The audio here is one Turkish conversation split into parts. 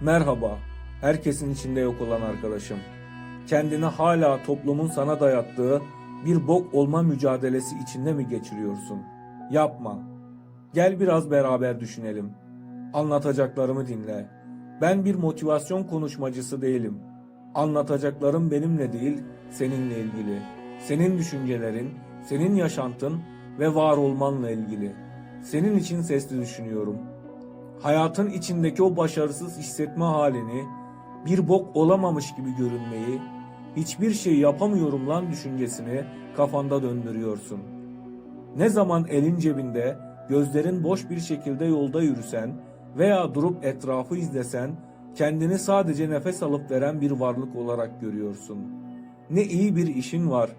Merhaba, herkesin içinde yok olan arkadaşım. Kendini hala toplumun sana dayattığı bir bok olma mücadelesi içinde mi geçiriyorsun? Yapma. Gel biraz beraber düşünelim. Anlatacaklarımı dinle. Ben bir motivasyon konuşmacısı değilim. Anlatacaklarım benimle değil, seninle ilgili. Senin düşüncelerin, senin yaşantın ve var olmanla ilgili. Senin için sesli düşünüyorum. Hayatın içindeki o başarısız hissetme halini, bir bok olamamış gibi görünmeyi, hiçbir şey yapamıyorum lan düşüncesini kafanda döndürüyorsun. Ne zaman elin cebinde, gözlerin boş bir şekilde yolda yürüsen veya durup etrafı izlesen, kendini sadece nefes alıp veren bir varlık olarak görüyorsun. Ne iyi bir işin var,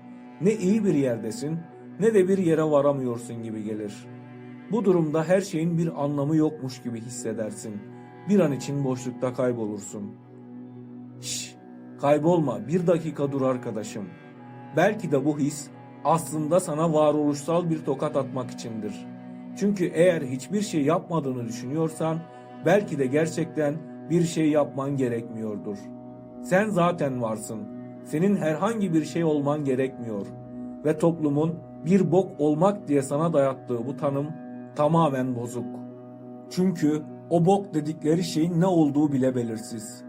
ne iyi bir yerdesin, ne de bir yere varamıyorsun gibi gelir. Bu durumda her şeyin bir anlamı yokmuş gibi hissedersin. Bir an için boşlukta kaybolursun. Şş, kaybolma, bir dakika dur arkadaşım. Belki de bu his aslında sana varoluşsal bir tokat atmak içindir. Çünkü eğer hiçbir şey yapmadığını düşünüyorsan belki de gerçekten bir şey yapman gerekmiyordur. Sen zaten varsın. Senin herhangi bir şey olman gerekmiyor. Ve toplumun bir bok olmak diye sana dayattığı bu tanım tamamen bozuk. Çünkü o bok dedikleri şeyin ne olduğu bile belirsiz.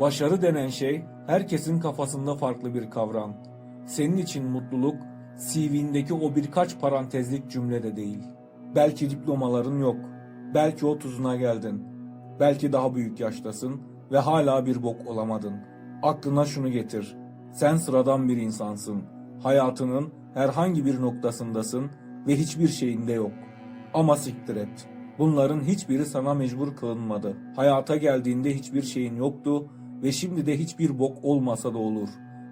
Başarı denen şey herkesin kafasında farklı bir kavram. Senin için mutluluk CV'ndeki o birkaç parantezlik cümle de değil. Belki diplomaların yok. Belki otuzuna geldin. Belki daha büyük yaştasın ve hala bir bok olamadın. Aklına şunu getir. Sen sıradan bir insansın. Hayatının herhangi bir noktasındasın ve hiçbir şeyinde yok. Ama siktir et. Bunların hiçbiri sana mecbur kılınmadı. Hayata geldiğinde hiçbir şeyin yoktu ve şimdi de hiçbir bok olmasa da olur.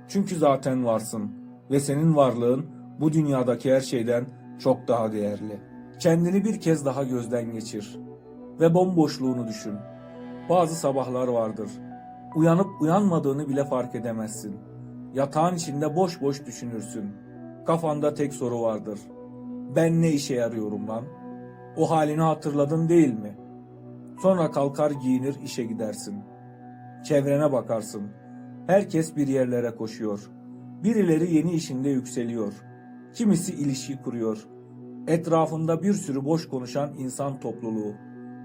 Çünkü zaten varsın ve senin varlığın bu dünyadaki her şeyden çok daha değerli. Kendini bir kez daha gözden geçir ve bomboşluğunu düşün. Bazı sabahlar vardır. Uyanıp uyanmadığını bile fark edemezsin. Yatağın içinde boş boş düşünürsün. Kafanda tek soru vardır. Ben ne işe yarıyorum lan? O halini hatırladın değil mi? Sonra kalkar giyinir işe gidersin. Çevrene bakarsın. Herkes bir yerlere koşuyor. Birileri yeni işinde yükseliyor. Kimisi ilişki kuruyor. Etrafında bir sürü boş konuşan insan topluluğu.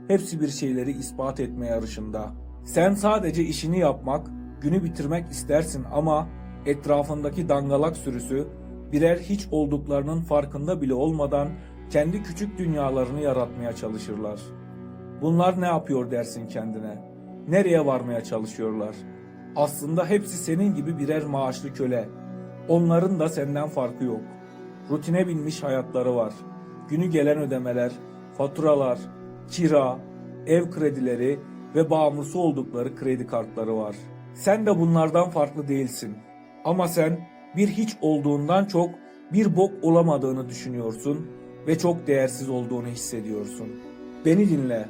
Hepsi bir şeyleri ispat etme yarışında. Sen sadece işini yapmak, günü bitirmek istersin ama etrafındaki dangalak sürüsü birer hiç olduklarının farkında bile olmadan kendi küçük dünyalarını yaratmaya çalışırlar. Bunlar ne yapıyor dersin kendine? Nereye varmaya çalışıyorlar? Aslında hepsi senin gibi birer maaşlı köle. Onların da senden farkı yok. Rutine binmiş hayatları var. Günü gelen ödemeler, faturalar, kira, ev kredileri ve bağımlısı oldukları kredi kartları var. Sen de bunlardan farklı değilsin. Ama sen bir hiç olduğundan çok bir bok olamadığını düşünüyorsun ve çok değersiz olduğunu hissediyorsun. Beni dinle.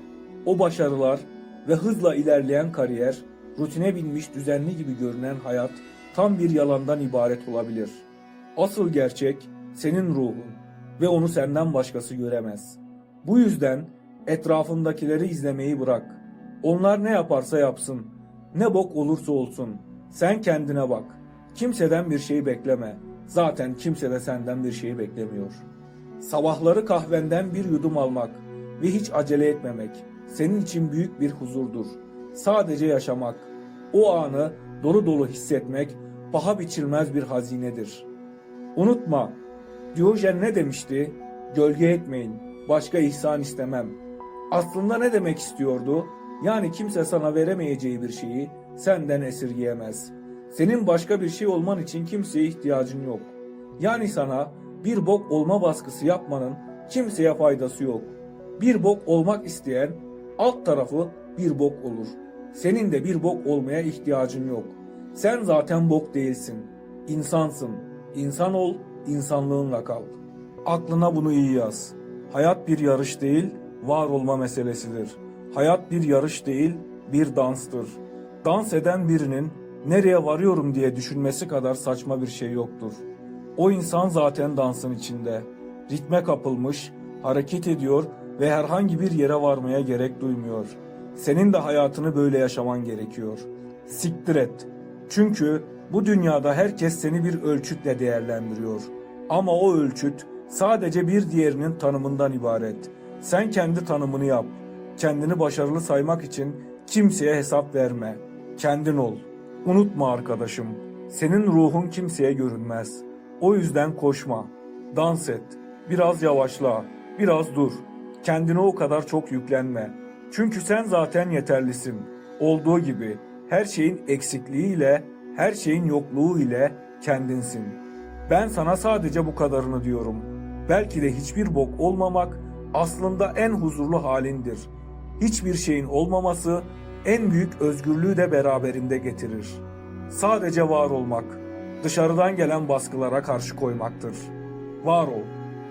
O başarılar ve hızla ilerleyen kariyer, rutine binmiş düzenli gibi görünen hayat tam bir yalandan ibaret olabilir. Asıl gerçek senin ruhun ve onu senden başkası göremez. Bu yüzden etrafındakileri izlemeyi bırak. Onlar ne yaparsa yapsın, ne bok olursa olsun. Sen kendine bak. Kimseden bir şey bekleme. Zaten kimse de senden bir şey beklemiyor. Sabahları kahvenden bir yudum almak ve hiç acele etmemek senin için büyük bir huzurdur. Sadece yaşamak, o anı dolu dolu hissetmek paha biçilmez bir hazinedir. Unutma, Diyojen ne demişti? Gölge etmeyin, başka ihsan istemem. Aslında ne demek istiyordu? Yani kimse sana veremeyeceği bir şeyi senden esirgeyemez. Senin başka bir şey olman için kimseye ihtiyacın yok. Yani sana bir bok olma baskısı yapmanın kimseye faydası yok. Bir bok olmak isteyen alt tarafı bir bok olur. Senin de bir bok olmaya ihtiyacın yok. Sen zaten bok değilsin. İnsansın. İnsan ol, insanlığınla kal. Aklına bunu iyi yaz. Hayat bir yarış değil, var olma meselesidir. Hayat bir yarış değil, bir danstır. Dans eden birinin nereye varıyorum diye düşünmesi kadar saçma bir şey yoktur. O insan zaten dansın içinde. Ritme kapılmış, hareket ediyor ve herhangi bir yere varmaya gerek duymuyor. Senin de hayatını böyle yaşaman gerekiyor. Siktir et. Çünkü bu dünyada herkes seni bir ölçütle değerlendiriyor. Ama o ölçüt sadece bir diğerinin tanımından ibaret. Sen kendi tanımını yap. Kendini başarılı saymak için kimseye hesap verme. Kendin ol. Unutma arkadaşım. Senin ruhun kimseye görünmez. O yüzden koşma. Dans et. Biraz yavaşla. Biraz dur. Kendine o kadar çok yüklenme. Çünkü sen zaten yeterlisin. Olduğu gibi her şeyin eksikliğiyle, her şeyin yokluğu ile kendinsin. Ben sana sadece bu kadarını diyorum. Belki de hiçbir bok olmamak aslında en huzurlu halindir. Hiçbir şeyin olmaması en büyük özgürlüğü de beraberinde getirir. Sadece var olmak, dışarıdan gelen baskılara karşı koymaktır. Var ol.